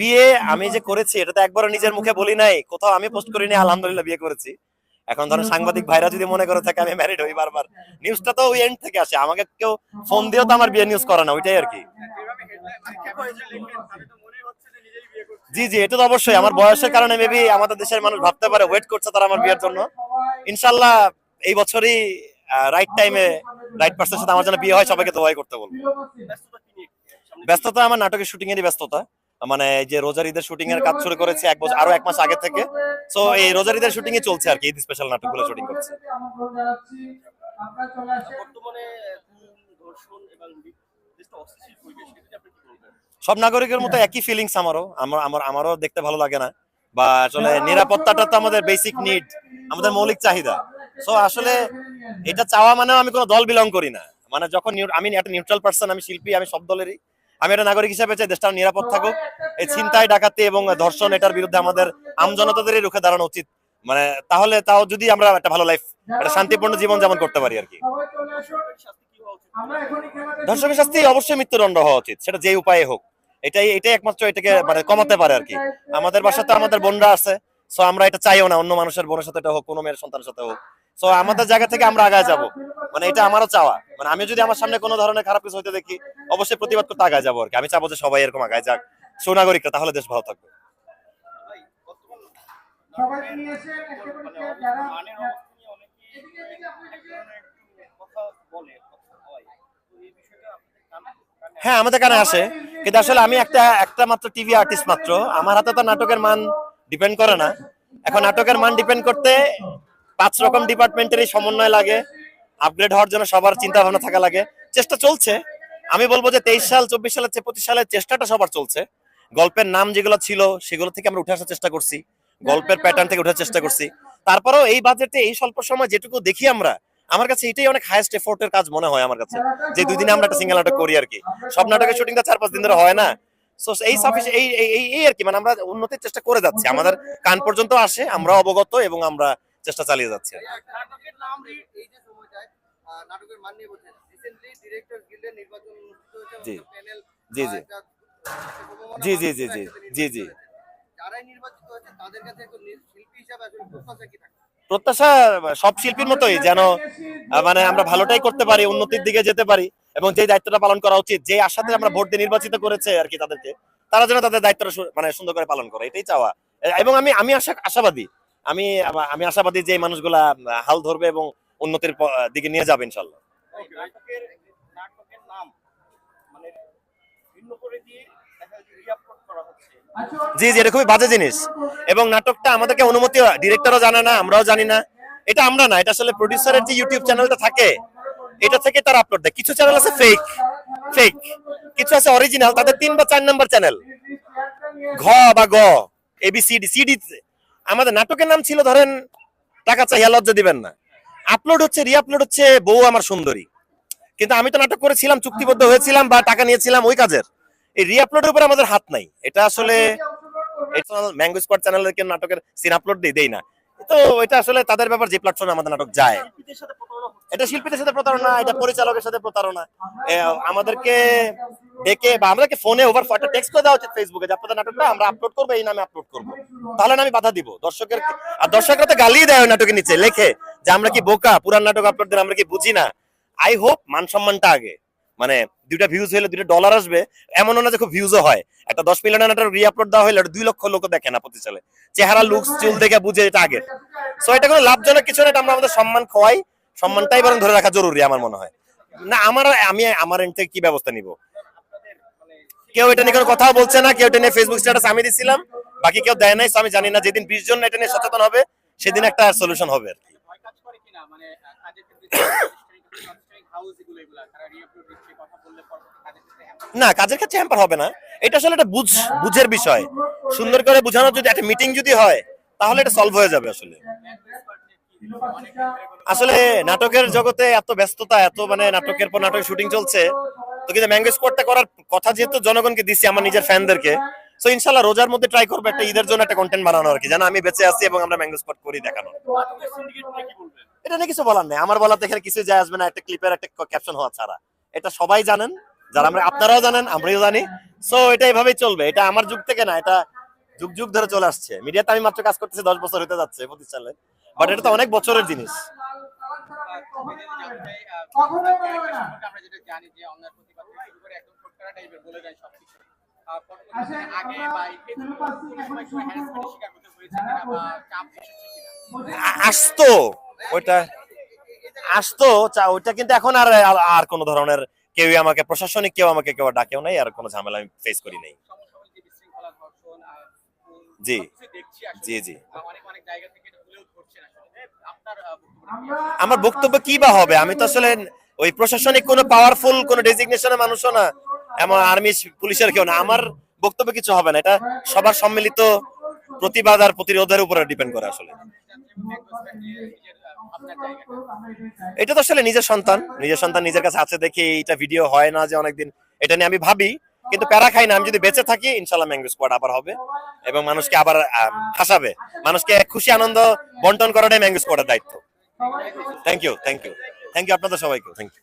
বিয়ে আমি যে করেছি, এটা তো একবারও নিজের মুখে বলি নাই। কোথাও আমি পোস্ট করিনি, আলহামদুলিল্লাহ বিয়ে করেছি। এখন ধরো সাংবাদিক ভাইরা যদি মনে করে থাকে আমি ম্যারিড হই বারবার নিউজটা তো ওই এন্ড থেকে আসে। আমাকে কেউ ফোন দিয়েও তো আমার বিয়ে নিউজ করে না, ওইটাই আর কি। জি জি, এটা তো অবশ্যই। আমার বয়সের কারণে মেবি আমাদের দেশের মানুষ ভাবতে পারে ওয়েট করছে তারা আমার বিয়ের জন্য। ইনশাল্লাহ এই বছরই রাইট টাইমে রাইট পার্সনের সাথে আমার জন্য বিয়ে হয়, সবাইকে দোয়াই করতে বলব। ব্যস্ততা আমার নাটকের শুটিং এরই ব্যস্ততা। মানে যে রোজার ঈদের শুটিং এর কাজ শুরু করেছে এক বছর আরও এক মাস আগে থেকে। সো এই রোজার ঈদের শুটিং এ চলছে আর কি ঈদ স্পেশাল নাটকগুলো শুটিং করছে। সব নাগরিকের মতো একই ফিলিংস আমারও। আমার আমার আমারও দেখতে ভালো লাগে না। বা আসলে নিরাপত্তাটা তো আমাদের বেসিক নিড আমাদের মৌলিক চাহিদা। সো আসলে এটা চাওয়া মানেও আমি কোনো দল বিলং করি না। মানে যখন নিউ- আমি একটা নিউট্রাল পার্সন আমি শিল্পী আমি সব দলেরই। আমি একটা নাগরিক হিসেবে চাই দেশটা নিরাপদ থাকুক। এই ছিনতাই ডাকাতি এবং ধর্ষণ এটার বিরুদ্ধে আমাদের আমজনতাদেরই রুখে দাঁড়ানো উচিত। মানে তাহলে তাও যদি আমরা একটা ভালো লাইফ একটা শান্তিপূর্ণ জীবন যেমন করতে পারি আর কি। ধর্ষকের শাস্তি অবশ্যই মৃত্যুদণ্ড হওয়া উচিত। সেটা যে উপায়ে হোক। এটাই এটাই একমাত্র এটাকে মানে কমাতে পারে আর কি। আমাদের বাসাতে আমাদের বোনরা আছে। সো আমরা এটা চাইও না। অন্য মানুষের বোনের সাথে এটা হোক কোনো মেয়ের সন্তানের সাথে হোক। সো আমাদের জায়গা থেকে আমরা আগায় যাব। মানে এটা আমারও চাওয়া। মানে আমি যদি আমার সামনে কোনো ধরনের খারাপ কিছু হইতে দেখি অবশ্যই প্রতিবাদ করতে আগায় যাব আর কি। আমি চাবো যে সবাই এরকম আগায় যাক। সুনাগরিকরা তাহলে দেশ ভালো থাকবে। মানে হয়। হ্যাঁ আমাদের কানে আসে। কিন্তু আসলে আমি একটা একটা মাত্র টিভি আর্টিস্ট মাত্র। আমার হাতে তো নাটকের মান ডিপেন্ড করে না। এখন নাটকের মান ডিপেন্ড করতে পাঁচ রকম ডিপার্টমেন্টেরই সমন্বয় লাগে। আপগ্রেড হওয়ার জন্য সবার চিন্তা ভাবনা থাকা লাগে। চেষ্টা চলছে। আমি বলব যে তেইশ সাল চব্বিশ সালের চেয়ে পঁচিশ সালের চেষ্টাটা সবার চলছে। গল্পের নাম যেগুলো ছিল সেগুলো থেকে আমরা উঠে আসার চেষ্টা করছি। গল্পের প্যাটার্ন থেকে উঠার চেষ্টা করছি। তারপরেও এই বাজেটে এই স্বল্প সময় যেটুকু দেখি আমরা আমার কাছে এটাই অনেক হাইয়েস্ট এফোর্টের কাজ মনে হয় আমার কাছে। যে দুই দিনে আমরা একটা সিঙ্গেল নাটক করি আর কি। সব নাটকের শুটিংটা চার পাঁচ দিন ধরে হয় না। সো এই সাফিস এই এই আর কি। মানে আমরা উন্নতির চেষ্টা করে যাচ্ছি। আমাদের কান পর্যন্ত আসে আমরা অবগত এবং আমরা চেষ্টা চালিয়ে যাচ্ছি। নাটকের মান নিয়ে বলছেন। রিসেন্টলি ডিরেক্টর গিল্ডের নির্বাচন অনুষ্ঠিত হয়েছে প্যানেল জি, জি। জি, জি, জি, জি, জি, জি। যারাই নির্বাচিত হয়েছে তাদের কাছে শিল্পী হিসাবে আসলে প্রত্যাশা কি থাকে? প্রত্যাশা সব শিল্পীর মতোই যেন মানে আমরা ভালোটাই করতে পারি উন্নতির দিকে যেতে পারি এবং যে দায়িত্বটা পালন করা উচিত যে আশাতে আমরা ভোট দিয়ে নির্বাচিত করেছে আর কি তাদেরকে তারা যেন তাদের দায়িত্বটা মানে সুন্দর করে পালন করে এটাই চাওয়া। এবং আমি আমি আশা আশাবাদী। আমি আমি আশাবাদী যে এই মানুষগুলা হাল ধরবে এবং উন্নতির দিকে নিয়ে যাবে ইনশাল্লাহ মানে জি জি এটা খুবই বাজে জিনিস। এবং নাটকটা আমাদেরকে অনুমতি ডিরেক্টরও জানে না আমরাও জানি না। এটা আমরা না এটা আসলে প্রডিউসারের যে ইউটিউব চ্যানেলটা থাকে এটা থেকে তারা আপলোড দেয়। কিছু চ্যানেল আছে ফেক ফেক কিছু আছে অরিজিনাল তাদের তিন বা চার নাম্বার চ্যানেল ঘ বা গ এবিসিডি সিডি আমাদের নাটকের নাম ছিল ধরেন টাকা চাহিয়া লজ্জা দিবেন না। আপলোড হচ্ছে রিআপলোড হচ্ছে বউ আমার সুন্দরী। কিন্তু আমি তো নাটক করেছিলাম, চুক্তিবদ্ধ হয়েছিলাম বা টাকা নিয়েছিলাম ওই কাজের। এই রিআপলোডের উপর আমাদের হাত নাই। এটা আসলে ম্যাঙ্গো স্পট চ্যানেলের নাটকের সিন আপলোড দিই দেই না। তো এটা আসলে তাদের ব্যাপার, যে প্ল্যাটফর্মে আমাদের নাটক যায়। এটা শিল্পীদের সাথে প্রতারণা, এটা পরিচালকের সাথে প্রতারণা। আমাদেরকে ডেকে বা আমাদেরকে ফোনে ওভার একটা টেক্সট করে দেওয়া উচিত ফেসবুকে যে আপনাদের নাটকটা আমরা আপলোড করব, এই নামে আপলোড করব। তাহলে আমি বাধা দিব। দর্শকের আর দর্শকরা তো গালিয়ে দেয় নাটকের নিচে, লেখে। যে আমরা কি বোকা? পুরান নাটক আপলোড দিন আমরা কি বুঝি না? আই হোপ মান সম্মানটা আগে। মানে দুইটা ভিউজ হলে দুইটা ডলার আসবে। এমনও না যে খুব ভিউজও হয়। একটা দশ মিলিয়ন নাটক রিআপলোড দেওয়া হলে দুই লক্ষ লোক দেখে না প্রতি সালে চেহারা লুকস চুল দেখে বুঝে এটা আগের সো এটা কোনো লাভজনক কিছু না এটা আমরা আমাদের সম্মান খোয়াই। সম্মানটাই বরং ধরে রাখা জরুরি আমার মনে হয়। না আমার আমি আমার এন্ড থেকে কি ব্যবস্থা নিব? কেউ এটা নিয়ে কোনো কথাও বলছে না কেউ এটা নিয়ে ফেসবুক স্ট্যাটাস আমি দিছিলাম। বাকি কেউ দেয় নাই আমি জানি না যেদিন বিশ জন এটা নিয়ে সচেতন হবে সেদিন একটা সলিউশন হবে আর কি। মানে না, কাজের ক্ষেত্রে হ্যাম্পার হবে না। এটা আসলে একটা বুঝ বুঝের বিষয়। সুন্দর করে বোঝানোর যদি একটা মিটিং যদি হয়, তাহলে এটা সলভ হয়ে যাবে আসলে। আসলে নাটকের জগতে এত ব্যস্ততা, এত মানে নাটকের পর নাটক শুটিং চলছে, তো কিন্তু ম্যাঙ্গো স্পোর্টটা করার কথা যেহেতু জনগণকে দিছি, আমার নিজের ফ্যানদেরকে তো ইনশাল্লাহ রোজার মধ্যে ট্রাই করব একটা ঈদের জন্য একটা কন্টেন্ট বানানো আর কি। যেন আমি বেঁচে আছি এবং আমরা ম্যাঙ্গো স্পট করি দেখানো। নাটকের সিন্ডিকেট নিয়ে কি বলবেন এটা নিয়ে কিছু বলার নেই। আমার বলাতে এখানে কিছু যায় আসবে না। একটা ক্লিপের একটা ক্যাপশন হওয়া ছাড়া। এটা সবাই জানেন। যারা আমরা আপনারাও জানেন আমরাও জানি। সো এটা এভাবেই চলবে। এটা আমার যুগ থেকে না এটা যুগ যুগ ধরে চলে আসছে। মিডিয়াতে আমি মাত্র কাজ করতেছি দশ বছর হতে যাচ্ছে প্রতিষ্ঠানে বাট এটা তো অনেক বছরের জিনিস। আমরা যেটা জানি যে অন্যায় প্রতিবাদ করে একদম ছোটখাটো টাইপের বলে দেয় সবকিছু। আগে বা এই ক্ষেত্রে সিলেবাসটি কোনো এখন সময় শুরু কোনো করব। harassment শিকার হতে হয়েছে কিনা বা চাপ এসেছে কিনা আ- আসতো ওইটা আসতো চা- ওইটা কিন্তু এখন আর আর কোনো ধরনের কেউই আমাকে প্রশাসনিক কেউ আমাকে কেউ ডাকেও নাই আর কোনো ঝামেলা আমি ফেস করি নাই জি। জি, জি। আমরা- আমার বক্তব্য কি বা হবে আমি তো আসলে ওই প্রশাসনিক কোনো পাওয়ারফুল কোনো ডেজিগনেশনের মানুষও না এমন আর্মি পুলিশের কেউ না। আমার বক্তব্য কিছু হবে না। এটা সবার সম্মিলিত প্রতিবাদ আর প্রতিরোধের উপরে ডিপেন্ড করে আসলে। এটা তো আসলে নিজের সন্তান। নিজের সন্তান নিজের কাছে আছে দেখে এটা ভিডিও হয় না যে অনেকদিন। এটা নিয়ে আমি ভাবি, কিন্তু প্যারা খাই না। আমি যদি বেঁচে থাকি, ইনশাল্লাহ ম্যাঙ্গো স্কোয়াড আবার হবে এবং মানুষকে আবার হাসাবে মানুষকে খুশি আনন্দ বন্টন করাটাই ম্যাঙ্গো স্কোয়াডের দায়িত্ব। Thank you thank you thank you আপনাদের সবাইকে। Thank you